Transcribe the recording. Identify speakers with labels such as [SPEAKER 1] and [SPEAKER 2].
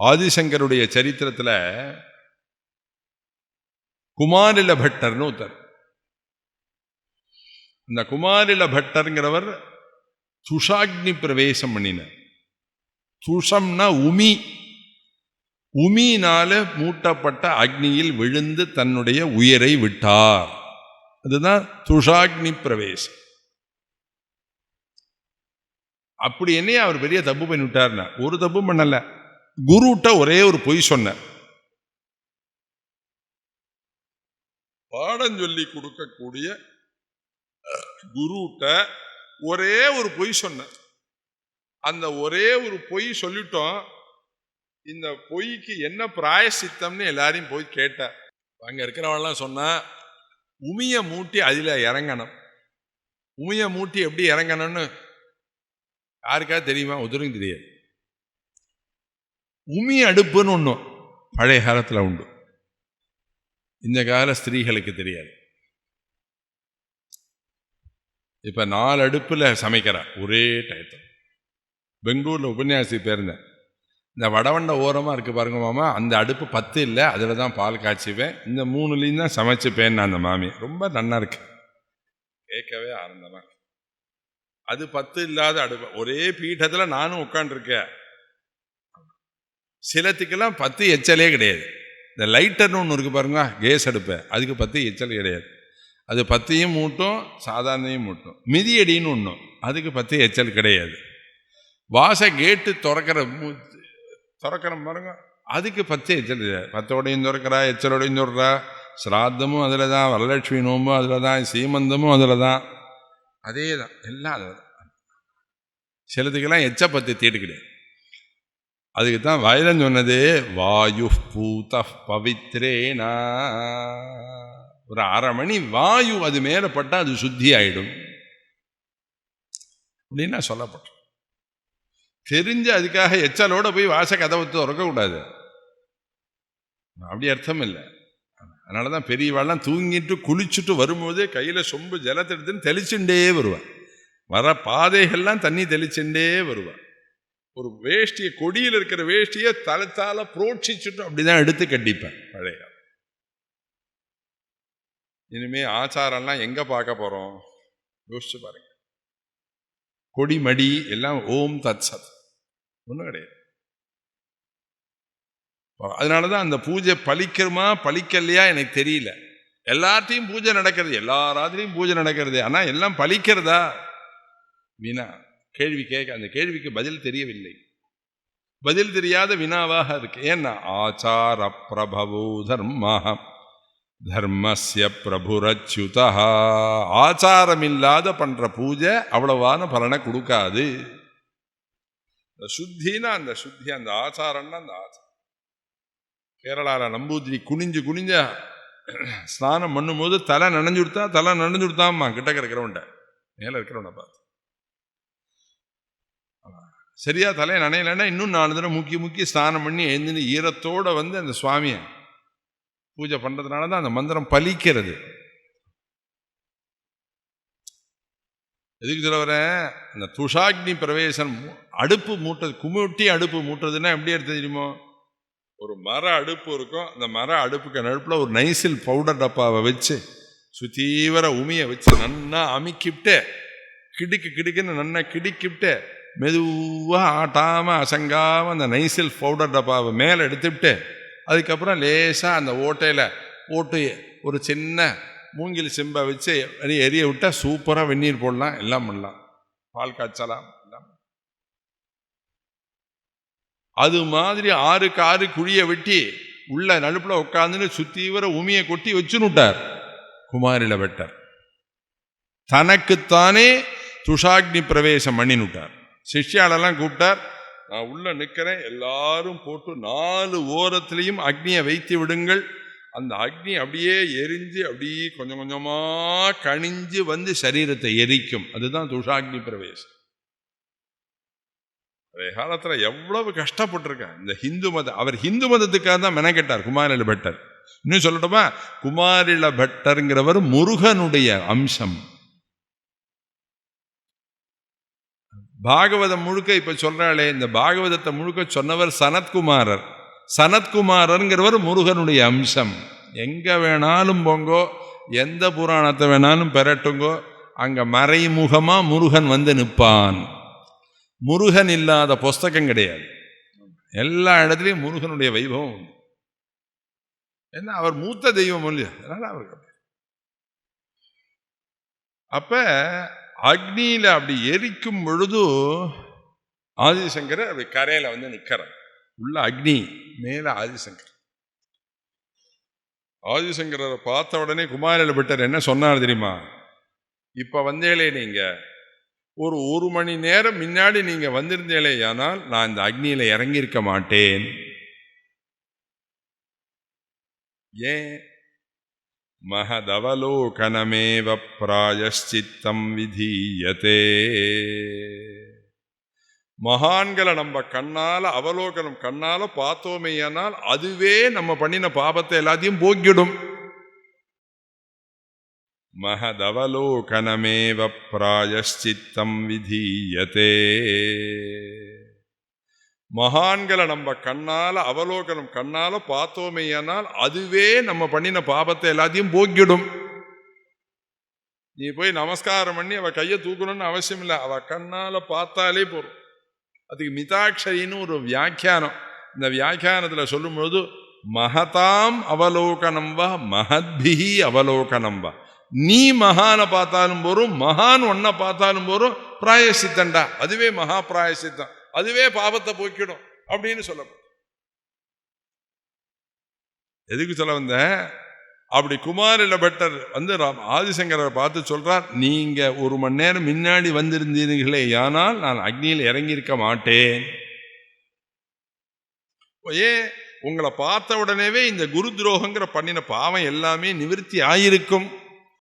[SPEAKER 1] ஆதிசங்கருடைய சரித்திரத்தில் குமாரில பட்டர்னு ஒருத்தர். இந்த குமாரில பட்டர்ங்கிறவர் துஷாக்னி பிரவேசம் பண்ணினார். துஷம்னா உமி. உமியினால மூட்டப்பட்ட அக்னியில் விழுந்து தன்னுடைய உயிரை விட்டார். அதுதான் துஷாக்னி பிரவேசம். அப்படி என்னையே அவர் பெரிய தப்பு பண்ணிவிட்டார்னா ஒரு தப்பு பண்ணலை. குருட்ட ஒரே ஒரு பொய் சொன்னேன் பாடம் சொல்லி கொடுக்கக்கூடிய குருட்ட ஒரே ஒரு பொய் சொன்னேன் அந்த ஒரே ஒரு பொய் சொல்லிட்டோம். இந்த பொய்க்கு என்ன பிராயசித்தம்னு எல்லாரையும் போய் கேட்டார் அங்கே இருக்கிறவன்லாம் சொன்னா உமியை மூட்டி அதில் இறங்கணும். உமியை மூட்டி எப்படி இறங்கணும்னு? யாருக்காவது தெரியுமா? உதரும் தெரியாது. உமி அடுப்புன்னு ஒன்று பழைய காலத்தில் உண்டு. இந்த கால ஸ்திரீகளுக்கு தெரியாது. இப்போ நாலு அடுப்பில் சமைக்கிறா. ஒரே டயத்தில். பெங்களூரில் உபன்யாசி பேருந்தேன் இந்த வடவண்ட ஓரமாக இருக்குது பாருங்க மாமா. அந்த அடுப்பு பத்து இல்லை. அதில் தான் பால் காய்ச்சிவேன். இந்த மூணுலேயும் தான் சமைச்சுப்பேன் அந்த மாமி. ரொம்ப நன்னா இருக்கு. கேட்கவே ஆனந்தமாக அது பத்து இல்லாத அடுப்பு. ஒரே பீட்டத்தில் நானும் உட்காண்டிருக்கேன் சிலத்துக்கெல்லாம் பத்து எச்சலே கிடையாது. இந்த லைட்டர்னு ஒன்று இருக்குது பாருங்க கேஸ் அடுப்பை. அதுக்கு பத்து எச்சல் கிடையாது. அது பத்தையும் மூட்டும் சாதாரணையும் மூட்டும். மிதியடின்னு ஒன்று அதுக்கு பத்து எச்சல் கிடையாது. வாச கேட்டு திறக்கிற திறக்கிற பாருங்க அதுக்கு பத்து எச்சல் கிடையாது. பத்தோடையும் திறக்கிறா எச்சலோடையும் திறக்கிறா. சிராத்தமும் அதில் தான் வரலட்சுமி நோம்பும் அதில் தான் சீமந்தமும் அதில் தான் அதே தான் எல்லாம் அதில் தான் எச்ச பத்து தீட்டு கிடையாது. அதுக்கு தான் வயலன் சொன்னது வாயு பூத பவித்ரேனா. ஒரு அரை மணி வாயு அது மேலே பட்டால் அது சுத்தி ஆயிடும் அப்படின்னு நான் சொல்லப்பட்டேன். தெரிஞ்சு அதுக்காக எச்சலோட போய் வாச கதவை திறக்கக்கூடாது அப்படி அர்த்தம் இல்லை. அதனால தான் பெரியவாள்லாம் தூங்கிட்டு குளிச்சுட்டு வரும்போதே கையில் சொம்பு ஜலத்தை எடுத்துன்னு தெளிச்சுட்டே வருவாள். வர பாதைகள்லாம் தண்ணி தெளிச்சுட்டே வருவாள். ஒரு வேஷ்டியை கொடியில் இருக்கிற வேஷ்டியை தளத்தால் புரோட்சிச்சுட்டு அப்படிதான் எடுத்து கட்டிப்பேன் பழைய இனிமே ஆச்சாரம்லாம் எங்க பார்க்க போறோம்? யோசிச்சு பாருங்க. கொடி மடி எல்லாம் ஓம் தத் சத். ஒன்றும் கிடையாது. அதனால தான் அந்த பூஜை பழிக்கிறமா பழிக்கலையா எனக்கு தெரியல. எல்லார்ட்டையும் பூஜை நடக்கிறது எல்லா ராத்திரியும் பூஜை நடக்கிறது ஆனால் எல்லாம் பழிக்கிறதா? வீணா கேள்வி கேட்க அந்த கேள்விக்கு பதில் தெரியவில்லை. பதில் தெரியாத வினாவாக இருக்கு. ஏன்னா ஆச்சார பிரபவோ தர்ம தர்மஸ்ய பிரபுரச்சுதா ஆச்சாரம் இல்லாத பண்ற பூஜை அவ்வளவான பலனை கொடுக்காது. இந்த சுத்தினா அந்த சுத்தி அந்த ஆச்சாரம்னா அந்த ஆச்சாரம். கேரளால நம்பூதிரி குனிஞ்சு குனிஞ்ச ஸ்நானம் பண்ணும்போது தலை நனைஞ்சு கொடுத்தா தலை நனைஞ்சு கொடுத்தாம்மா கிட்டக்க இருக்கிறவன்ட்ட. மேல இருக்கிறவனை பார்த்து. சரியாக தலையை நனையலைன்னா இன்னும் நாலு தடவை முக்கி முக்கி ஸ்நானம் பண்ணி எழுந்து ஈரத்தோடு வந்து அந்த சுவாமியை பூஜை பண்ணுறதுனால தான் அந்த மந்திரம் பலிக்கிறது. எதுக்கு சொல்ல வரேன்? அந்த துஷாக்னி பிரவேசம் அடுப்பு மூட்டது குமிட்டி அடுப்பு மூட்டுறதுன்னா எப்படி எடுத்து தெரியுமோ? ஒரு மர அடுப்பு இருக்கும். அந்த மர அடுப்புக்கு நடுப்பில் ஒரு நைசில் பவுடர் டப்பாவை வச்சு சுத்தீவிர உமியை வச்சு நன்னா அமுக்கிவிட்டு கிடுக்கு கிடுக்குன்னு நன்னா கிடுக்கிவிட்டு மெதுவாக ஆட்டாமல் அசங்காமல் அந்த நைசில் பவுடர் டப்பாவை மேலே எடுத்துவிட்டு அதுக்கப்புறம் லேசாக அந்த ஓட்டையில் போட்டு ஒரு சின்ன மூங்கில் செம்பை வச்சு எரிய எரிய விட்டால் சூப்பராக வெந்நீர் போடலாம் எல்லாம் பண்ணலாம். பால் காய்ச்சலாம் எல்லாம். அது மாதிரி ஆறுக்கு ஆறு குழியை வெட்டி உள்ள நடுப்பில் உட்காந்துன்னு வர உமியை கொட்டி வச்சுன்னுட்டார். குமாரில வெட்டார். தனக்குத்தானே துஷாக்னி பிரவேசம் பண்ணினுட்டார் சிஷ்யாலெல்லாம் கூப்பிட்டார் நான் உள்ள நிற்கிறேன் எல்லாரும் போட்டு நாலு ஓரத்துலேயும் அக்னியை வைத்து விடுங்கள். அந்த அக்னி அப்படியே எரிஞ்சு அப்படியே கொஞ்சம் கொஞ்சமா கணிஞ்சு வந்து சரீரத்தை எரிக்கும். அதுதான் துஷாக்னி பிரவேசம். பழைய காலத்துல எவ்வளவு கஷ்டப்பட்டிருக்கார் இந்த ஹிந்து மதம் அவர் ஹிந்து மதத்துக்காக தான் மெனக்கெட்டார் குமாரில பட்டர் இன்னும் சொல்லட்டுமா? குமாரில பட்டருங்கிறவர் முருகனுடைய அம்சம். பாகவதம் முழுக்க இப்போ சொல்கிறாளே இந்த பாகவதத்தை முழுக்க சொன்னவர் சனத்குமாரர். சனத்குமாரருங்கிறவர் முருகனுடைய அம்சம். எங்கே வேணாலும் போங்கோ எந்த புராணத்தை வேணாலும் பெறட்டுங்கோ அங்கே மறைமுகமாக முருகன் வந்து நிற்பான். முருகன் இல்லாத புஸ்தகம் கிடையாது. எல்லா இடத்துலையும் முருகனுடைய வைபவம் உண்டு. ஏன்னா அவர் மூத்த தெய்வம் இல்லையா? அதனால் அவருக்கு அப்போ அக்னியில் அப்படி எரிக்கும் பொழுது ஆதிசங்கர் அப்படி கரையில் வந்து நிற்கிறார் உள்ள அக்னி மேலே ஆதிசங்கர். ஆதிசங்கரரை பார்த்த உடனே குமாரில் பட்டர் என்ன சொன்னார் தெரியுமா? இப்போ வந்தேலே நீங்கள் ஒரு ஒரு மணி நேரம் முன்னாடி நீங்கள் வந்திருந்தேலே ஆனால் நான் இந்த அக்னியில் இறங்கியிருக்க மாட்டேன். ஏன்? மகதவலோகனமேவ பிராயஷ்சித்தம் விதீயதே மகான்களை நம்ம கண்ணால அவலோகனம் கண்ணால பார்த்தோமேயானால் அதுவே நம்ம பண்ணின பாபத்தை எல்லாத்தையும் போக்கிடும். மகதவலோகனமேவ பிராயஷ்சித்தம் விதீயதே. மகான்களை நம்ம கண்ணால் அவலோகனம் கண்ணால் பார்த்தோமேயானால் அதுவே நம்ம பண்ணின பாபத்தை எல்லாத்தையும் போக்கிடும். நீ போய் நமஸ்காரம் பண்ணி அவள் கையை தூக்கணும்னு அவசியம் இல்லை. அவள் கண்ணால் பார்த்தாலே போகும் அதுக்கு மிதாட்சரின்னு ஒரு வியாக்கியானம். இந்த வியாக்கியானத்தில் சொல்லும்போது மகதாம் அவலோகனம் வா மகத்பிஹி அவலோகனம் வா. நீ மகானை பார்த்தாலும் போறோம் மகான் ஒன்றை பார்த்தாலும் போறோம் பிராயசித்தண்டா அதுவே மகா பிராயசித்தம் அதுவே பாபத்தை போக்கிடும் அப்படின்னு சொல்லப்படும். எதுக்கு சொல்ல வந்த அப்படி குமாரில பட்டர் வந்து ஆதிசங்கரை பார்த்து சொல்றார் நீங்க ஒரு மணி நேரம் முன்னாடி வந்திருந்தீர்களே ஆனால் நான் அக்னியில் இறங்கியிருக்க மாட்டேன். ஏ உங்களை பார்த்த உடனேவே இந்த குரு துரோகங்கிற பண்ணின பாவம் எல்லாமே நிவிருத்தி ஆயிருக்கும்.